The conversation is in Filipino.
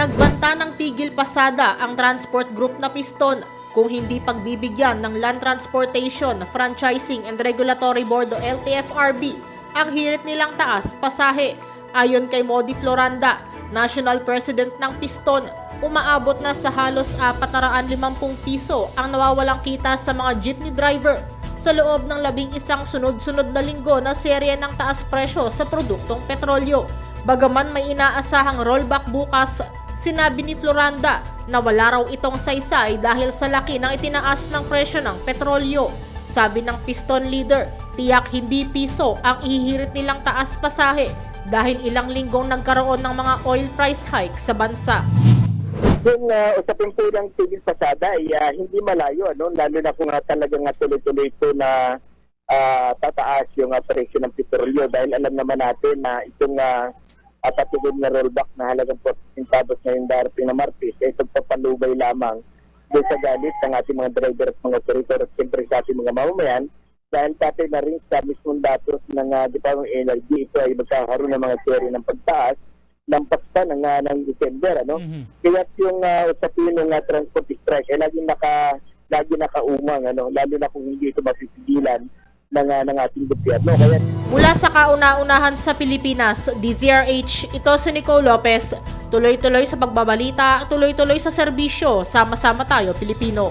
Nagbanta ng tigil pasada ang transport group na Piston kung hindi pagbibigyan ng Land Transportation, Franchising and Regulatory Board o LTFRB ang hirit nilang taas pasahe. Ayon kay Modi Floranda, National President ng Piston, umaabot na sa halos 450 piso ang nawawalang kita sa mga jeepney driver sa loob ng labing isang sunod-sunod na linggo na serye ng taas presyo sa produktong petrolyo. Bagaman may inaasahang rollback bukas, sinabi ni Floranda na wala raw itong saysay dahil sa laki ng itinaas ng presyo ng petrolyo. Sabi ng piston leader, tiyak hindi piso ang ihihirit nilang taas pasahe dahil ilang linggong nagkaroon ng mga oil price hike sa bansa. Yung uh, usapin po ng tigil pasada ay ah, hindi malayo, ano? lalo na kung uh, talagang uh, tuloy-tuloy po na ah, tataas yung uh, presyo ng petrolyo dahil alam naman natin na itong uh, uh, patuloy na rollback na halagang 40 centavos ngayong darating na Martes ay pagpapalubay lamang doon sa galit ng ating mga driver at mga operator at siyempre sa ating mga mamamayan. Dahil pati na rin sa mismong datos ng uh, Department of Energy ito ay magkakaroon ng mga seri ng pagtaas ng pagsa ng, uh, ng December ano? Kaya yung uh, usapin ng uh, transport strike ay laging naka lagi nakaumang ano? Lalo na kung hindi ito mapipigilan ng uh, ng ating gobyerno kaya Mula sa kauna-unahan sa Pilipinas, DZRH, ito si Nico Lopez. Tuloy-tuloy sa pagbabalita, tuloy-tuloy sa serbisyo, sama-sama tayo Pilipino.